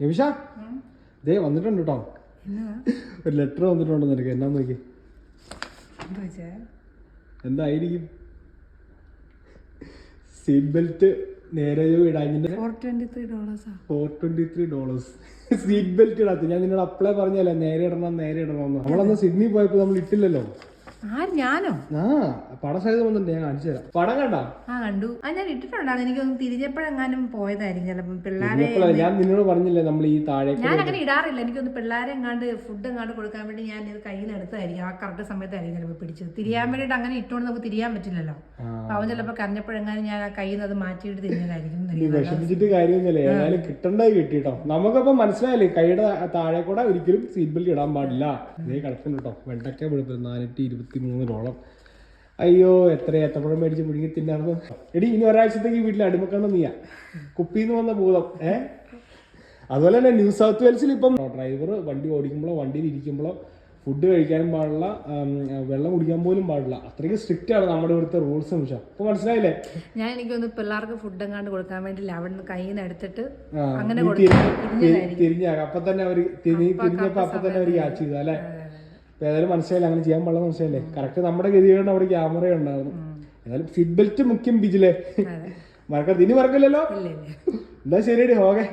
നിമിഷ? ദേ വന്നിട്ടുണ്ട് കേട്ടോ ഒരു ലെറ്റർ വന്നിട്ടുണ്ട് നിനക്ക്? എന്നാ നോക്കി. എന്തായിരിക്കും? സീറ്റ് ബെൽറ്റ് നേരെ ഇടാഞ്ഞിന്റെ ഫോർ ട്വന്റി ത്രീ ഡോളേഴ്സാ സീറ്റ് ബെൽറ്റ് ഇടാത്ത. ഞാൻ നിന്നോട് അപ്ലൈ പറഞ്ഞല്ലേ നേരെ ഇടണം നേരെ ഇടണം നമ്മളന്ന് സിഡ്നി പോയപ്പോ നമ്മൾ ഇട്ടില്ലല്ലോ. ഞാനോ? ആ പടം ഞാൻ കാണിച്ചു തരാം. പടം കണ്ട? ആ കണ്ടു. ആ ഞാൻ ഇട്ടിട്ടുണ്ടായിരുന്നു. എനിക്കൊന്ന് തിരിഞ്ഞപ്പോഴെങ്ങാനും പോയതായിരിക്കും. ചിലപ്പം പിള്ളേരെ ഞാൻ നിന്നോട് പറഞ്ഞില്ലേ നമ്മൾ ഈ ഞാൻ അങ്ങനെ ഇടാറില്ല. എനിക്കൊന്ന് പിള്ളേരെ എങ്ങാണ്ട് ഫുഡ് എങ്ങാണ്ട് കൊടുക്കാൻ വേണ്ടി ഞാൻ ഇത് കയ്യിൽ നിന്ന് എടുത്തായിരിക്കും ആ കറക്റ്റ് സമയത്തായിരിക്കും ചിലപ്പോൾ പിടിച്ചത്. തിരിയാൻ വേണ്ടിയിട്ട് അങ്ങനെ ഇട്ടുകൊണ്ട് നമുക്ക് തിരിയാൻ പറ്റില്ലല്ലോ. അവൻ ചിലപ്പോൾ കരഞ്ഞപ്പോഴെങ്ങാനും ഞാൻ ആ കയ്യിൽ നിന്ന് അത് മാറ്റിയിട്ട് തിരിഞ്ഞതായിരിക്കും വിഷമിച്ചിട്ട് കാര്യമൊന്നുമില്ല. ഏതായാലും കിട്ടേണ്ടത് കിട്ടിട്ടോ നമുക്കപ്പോ മനസ്സിലായില്ലേ കൈയുടെ താഴെ കൂടെ ഒരിക്കലും സീറ്റ് ബെൽറ്റ് ഇടാൻ പാടില്ല. ഇതേ കിടക്കുന്നു കേട്ടോ. വെണ്ടക്ക നാനൂറ്റി ഇരുപത്തി മൂന്ന് ഡോളർ അയ്യോ എത്ര ഏത്തപ്പഴം മേടിച്ച് പിടിക്കി തിന്നാർന്നു? എടി ഇനി ഒരാഴ്ചത്തേക്ക് വീട്ടിൽ അടിമക്കണ്ട നീയാ? കുപ്പിന്ന് വന്ന ഭൂതം. ഏ? അതുപോലെ തന്നെ ന്യൂ സൗത്ത് വെയിൽസിൽ ഇപ്പം ഡ്രൈവർ വണ്ടി ഓടിക്കുമ്പോഴോ വണ്ടിയിൽ ഇരിക്കുമ്പോഴോ ഫുഡ് കഴിക്കാനും പാടില്ല വെള്ളം കുടിക്കാൻ പോലും പാടില്ല. അത്രയ്ക്ക് സ്ട്രിക്റ്റ് ആണ് നമ്മുടെ ഇവിടുത്തെ റൂൾസ് നിമിഷം അപ്പൊ മനസ്സിലായില്ലേ? ഞാൻ എനിക്കൊന്ന് പിള്ളേർക്ക് ഫുഡ് എങ്ങാണ്ട് കൊടുക്കാൻ വേണ്ടി അവിടുന്ന് കയ്യിൽ നിന്ന് എടുത്തിട്ട് അങ്ങനെ തിരിഞ്ഞാ അപ്പൊ തന്നെ അവർ തിരി- തിരിഞ്ഞപ്പോ അപ്പൊ തന്നെ അവർ ക്യാച്ച് ചെയ്തു അല്ലെ? ഏതായാലും മനസ്സിലായില്ല? അങ്ങനെ ചെയ്യാൻ പാടില്ല മനസ്സിലായില്ലേ? കറക്റ്റ് നമ്മുടെ ഗതികൊണ്ട് അവിടെ ക്യാമറ ഉണ്ടായിരുന്നു. ഏതായാലും സീറ്റ് ബെൽറ്റ് മുഖ്യം ബിജിലെ മറക്കരുത്. ഇനി മറക്കില്ലല്ലോ? എന്നാ ശരിയടി. ഓക്കെ.